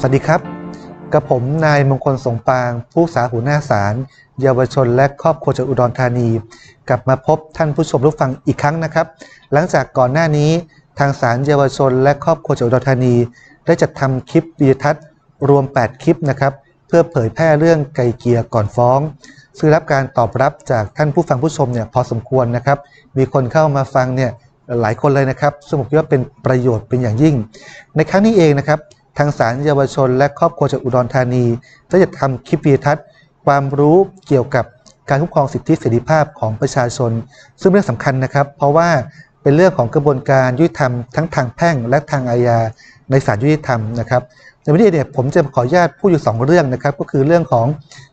สวัสดีครับกับผมนายมงคลสงปาง ผู้สาหัวหน้าศาลเยาวชนและครอบครัวจังหวัดอุดรธานี กลับมาพบท่านผู้ชมผู้ฟังอีกครั้งนะครับ หลังจากก่อนหน้านี้ทางศาลเยาวชนและครอบครัวจังหวัดอุดรธานี ได้จัดทำคลิปวิดีทัศน์รวม 8 คลิปนะครับ เพื่อเผยแพร่เรื่องไกลเกียร์ก่อนฟ้องซึ่งรับการตอบรับจากท่านผู้ฟังผู้ชมเนี่ยพอสมควรนะครับ มีคนเข้ามาฟังเนี่ยหลายคนเลยนะครับซึ่งผมคิดว่าเป็นประโยชน์เป็นอย่างยิ่ง ในครั้งนี้เองนะครับ ทางศาลเยาวชน และครอบครัวจากอุดรธานีได้จัดทำคลิปวิดีทัศน์ ความรู้เกี่ยวกับการคุ้มครองสิทธิเสรีภาพของประชาชน ซึ่งเป็นเรื่องสำคัญนะครับ เพราะว่าเป็นเรื่องของกระบวนการยุติธรรมทั้งทางแพ่งและทางอาญาในศาลยุติธรรมนะครับในวันนี้เนี่ยผมจะขออนุญาตพูดอยู่สองเรื่องนะครับ ก็คือเรื่องของ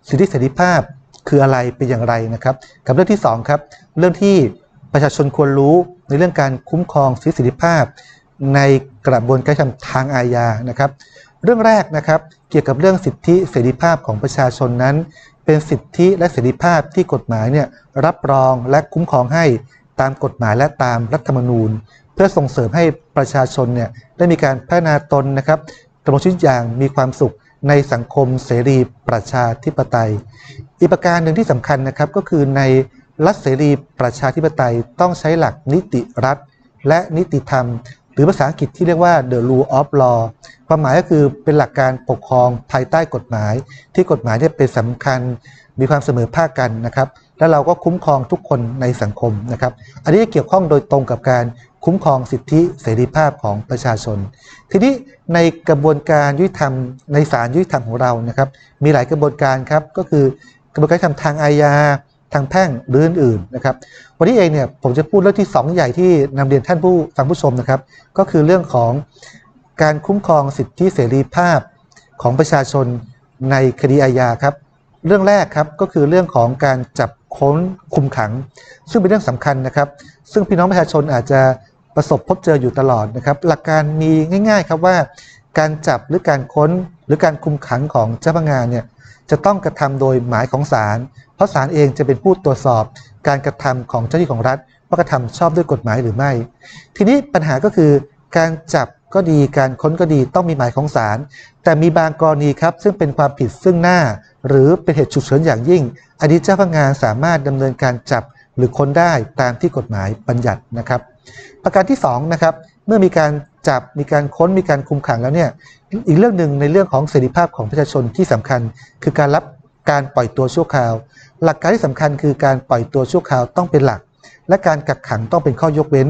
สิทธิเสรีภาพคืออะไรเป็นอย่างไรนะครับ กับเรื่องที่สองครับเรื่องที่ประชาชนควรรู้ในเรื่องการคุ้มครองสิทธิเสรีภาพ ในกระบวนการทางอาญานะครับ เรื่องแรกนะครับเกี่ยวกับเรื่องสิทธิเสรีภาพของประชาชนนั้น เป็นสิทธิและเสรีภาพที่กฎหมายเนี่ยรับรองและคุ้มครองให้ตามกฎหมายและตามรัฐธรรมนูญ เพื่อส่งเสริมให้ประชาชนเนี่ยได้มีการพัฒนาตนนะครับดำรงชีวิตอย่างมีความสุขในสังคมเสรีประชาธิปไตย อีกประการหนึ่งที่สำคัญนะครับก็คือในรัฐเสรีประชาธิปไตยต้องใช้หลักนิติรัฐ และนิติธรรม หรือภาษาอังกฤษที่เรียกว่า the rule of law ความหมายก็คือเป็นหลักการปกครองภายใต้กฎหมาย ที่กฎหมายเนี่ยเป็นสำคัญมีความเสมอภาคกันนะครับ และเราก็คุ้มครองทุกคนในสังคมนะครับ อันนี้เกี่ยวข้องโดยตรงกับการคุ้มครองสิทธิเสรีภาพของประชาชน ทีนี้ในกระบวนการยุติธรรมในศาลยุติธรรมของเรานะครับ มีหลายกระบวนการครับก็คือกระบวนการทำทางอาญา ทางแพ่งหรืออื่นๆนะครับ วันนี้เองเนี่ยผมจะพูดเรื่องที่ 2 ใหญ่ที่นำเรียนท่านผู้ฟังผู้ชมนะครับ ก็คือเรื่องของการคุ้มครองสิทธิเสรีภาพของประชาชนในคดีอาญาครับ เรื่องแรกครับก็คือเรื่องของการจับค้นคุมขัง ซึ่งเป็นเรื่องสำคัญนะครับ ซึ่งพี่น้องประชาชนอาจจะประสบพบเจออยู่ตลอดนะครับ หลักการมีง่าย ๆ ครับว่า การจับหรือการค้นหรือการคุมขังของเจ้าพนักงานเนี่ย จะต้องกระทำโดยหมายของศาล เพราะศาลเองจะเป็นผู้ตรวจสอบการกระทำของเจ้าหน้าที่ของรัฐว่ากระทำชอบด้วยกฎหมายหรือไม่ ทีนี้ปัญหาก็คือการจับก็ดีการค้นก็ดีต้องมีหมายของศาลแต่มีบางกรณีครับซึ่งเป็นความผิดซึ่งหน้า หรือเป็นเหตุฉุกเฉินอย่างยิ่ง อันนี้เจ้าพนักงานสามารถดำเนินการจับหรือค้นได้ตามที่กฎหมายบัญญัตินะครับ ประการที่2นะครับเมื่อมีการจับมีการค้นมีการคุมขังแล้วเนี่ย อีกเรื่องหนึ่งในเรื่องของเสรีภาพของประชาชนที่สำคัญ คือการรับการปล่อยตัวชั่วคราว หลักการที่สำคัญคือการปล่อยตัวชั่วคราวต้องเป็นหลัก และการกักขังต้องเป็นข้อยกเว้น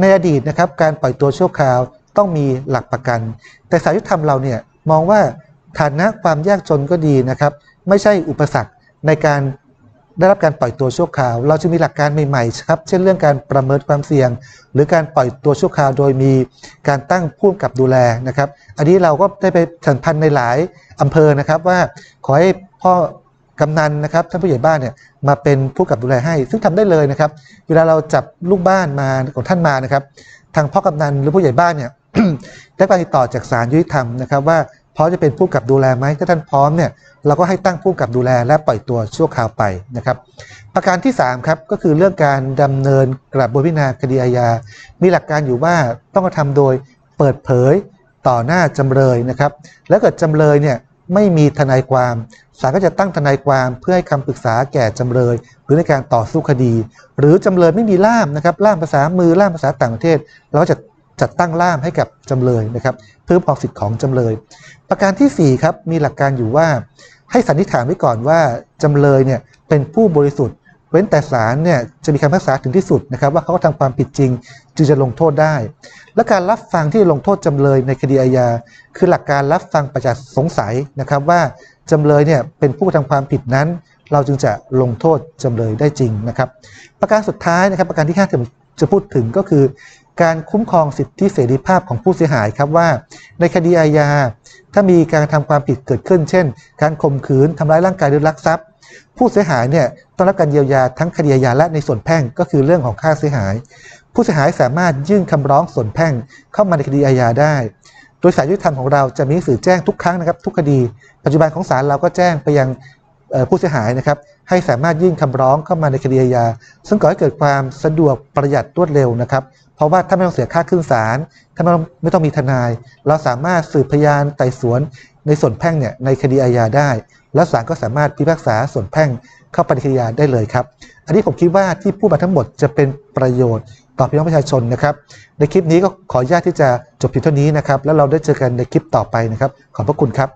ในอดีตนะครับการปล่อยตัวชั่วคราวต้องมีหลักประกัน แต่สายยุติธรรมเราเนี่ยมองว่าฐานะความยากจนก็ดีนะครับ ไม่ใช่อุปสรรคในการ ได้รับการปล่อยตัวชั่วคราว เราจะมีหลักการใหม่ๆครับ เช่นเรื่องการประเมินความเสี่ยง หรือการปล่อยตัวชั่วคราว โดยมีการตั้งผู้กับดูแลนะครับ อันนี้เราก็ได้ไปสัมพันธ์ในหลายอำเภอนะครับว่าขอให้พ่อกำนันนะครับท่านผู้ใหญ่บ้านเนี่ยมาเป็นผู้กำกับดูแลให้ ซึ่งทำได้เลยนะครับ เวลาเราจับลูกบ้านมาของท่านมานะครับ ทางพ่อกำนันหรือผู้ใหญ่บ้านเนี่ยได้การติดต่อจากศาลยุติธรรมนะครับว่า พร้อมจะเป็นผู้กับดูแลไหมถ้าท่านพร้อมเนี่ยเราก็ให้ตั้งผู้กับดูแลและปล่อยตัวชั่วคราวไปนะครับ ประการที่3ครับก็คือเรื่องการดำเนินกระบวนพิจารณาคดีอาญา มีหลักการอยู่ว่าต้องกระทำโดยเปิดเผยต่อหน้าจำเลยนะครับ แล้วเกิดจำเลยเนี่ยไม่มีทนายความศาลก็จะตั้งทนายความเพื่อให้คำปรึกษาแก่จำเลย หรือในการต่อสู้คดี หรือจำเลยไม่มีล่ามนะครับล่ามภาษามือล่ามภาษาต่างประเทศ เราจะ จัดตั้งล่ามให้กับจำเลยนะครับเพิ่มความสิทธิ์ของจำเลย ประการที่4ครับมีหลักการอยู่ว่าให้สันนิษฐานไว้ก่อนว่าจำเลยเนี่ยเป็นผู้บริสุทธิ์ เว้นแต่ศาลเนี่ยจะมีคำพิพากษาถึงที่สุดนะครับว่าเขาทำความผิดจริงจึงจะลงโทษได้ และการรับฟังที่ลงโทษจำเลยในคดีอาญาคือหลักการรับฟังประจักษ์สงสัยนะครับว่าจำเลยเนี่ยเป็นผู้ทำความผิดนั้น เราจึงจะลงโทษจำเลยได้จริงนะครับ ประการสุดท้ายนะครับประการที่5ที่จะพูดถึงก็คือ การคุ้มครองสิทธิเสรีภาพของผู้เสียหายครับว่า ในคดีอาญา ถ้ามีการทำความผิดเกิดขึ้น เช่น การข่มขืนทำร้ายร่างกายหรือลักทรัพย์ ผู้เสียหายเนี่ยต้องรับการเยียวยาทั้งคดีอาญาและในส่วนแพ่งก็คือเรื่องของค่าเสียหาย ผู้เสียหายสามารถยื่นคำร้องส่วนแพ่งเข้ามาในคดีอาญาได้ โดยสายยุติธรรมของเราจะมีหนังสือแจ้งทุกครั้งนะครับ ทุกคดี ปัจจุบันของศาลเราก็แจ้งไปยังผู้เสียหายนะครับให้สามารถยื่นคำร้องเข้ามาในคดีอาญาซึ่งก่อให้เกิดความสะดวกประหยัดรวดเร็วนะครับ เพราะว่าถ้าไม่ต้องเสียค่าขึ้นศาลถ้าไม่ต้องไม่ต้องมีทนาย เราสามารถสืบพยานไต่สวนในส่วนแพ่งเนี่ยในคดีอาญาได้ แล้วศาลก็สามารถพิพากษาส่วนแพ่งเข้าไปในคดีอาญาได้เลยครับ อันนี้ผมคิดว่าที่พูดมาทั้งหมดจะเป็นประโยชน์ต่อพี่น้องประชาชนนะครับ ในคลิปนี้ก็ขออนุญาตที่จะจบเพียงเท่านี้นะครับ แล้วเราได้เจอกันในคลิปต่อไปนะครับ ขอบพระคุณครับ